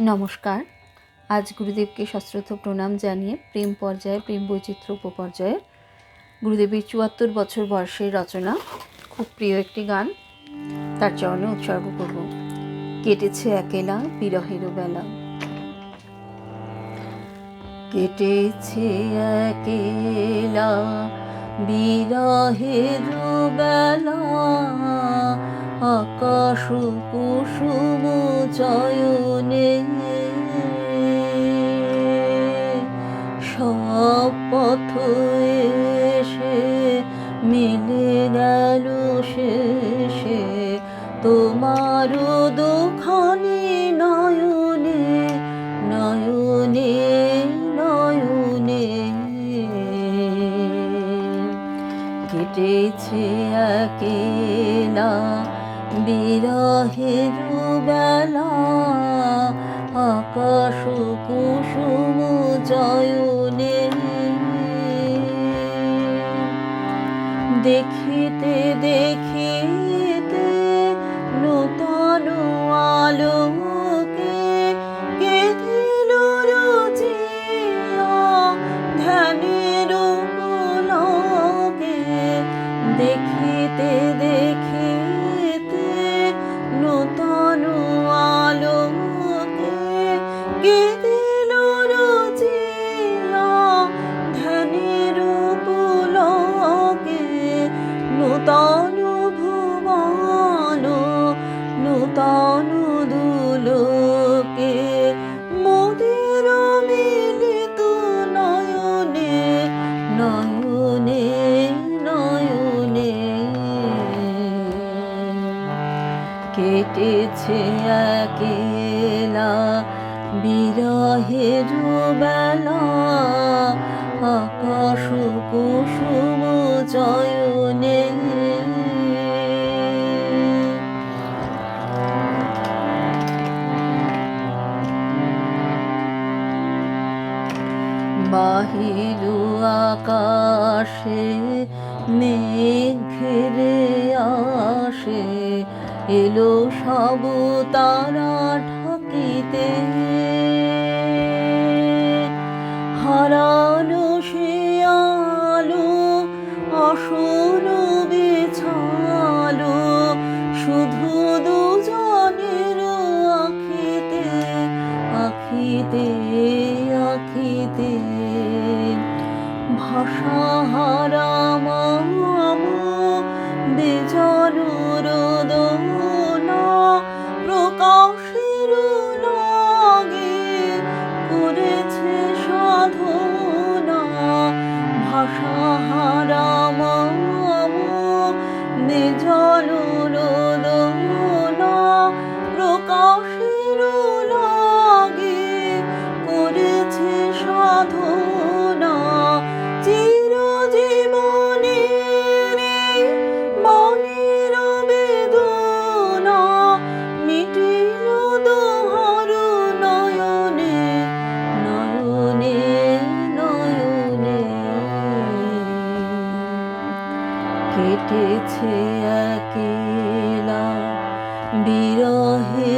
নমস্কার। আজ গুরুদেবকে সশ্রদ্ধ প্রণাম জানিয়ে প্রেম পর্যায়ে, প্রেম বৈচিত্র্য উপপর্যায়ের গুরুদেবের চুয়াত্তর বছর বয়সের রচনা, খুব প্রিয় একটি গান, তার চরণে উৎসর্গ করব। কেটেছে একেলা বিরহেরও বেলা। কেটেছে একেলা বিরহের বেলা। আকাশ কুসুম চয়নে সব পথ এসে মিলে গেল শেষে। তোমার দুখানি নয়নে নয়নে নয়নে কেটেছে একেলা বিরহের বেলা আকাশ কুসুম জয়নে। দেখিতে দেখিতে নূতন আলোকে কে দিল রুচিয়া ধ্যানের পুলকে দেখিতে কেটেছে একেলা বিরহের বেলা আকাশ কুসুম জয়নে। বাহির আকাশে মেঘ এলো সব তারা ঠাকিতে হারালো সে আলো, আসল বিছালো, শুধু দুজনের আখিতে আখিতে আখিতে। ভাষা হারাম কেটেছে একেলা বিরহের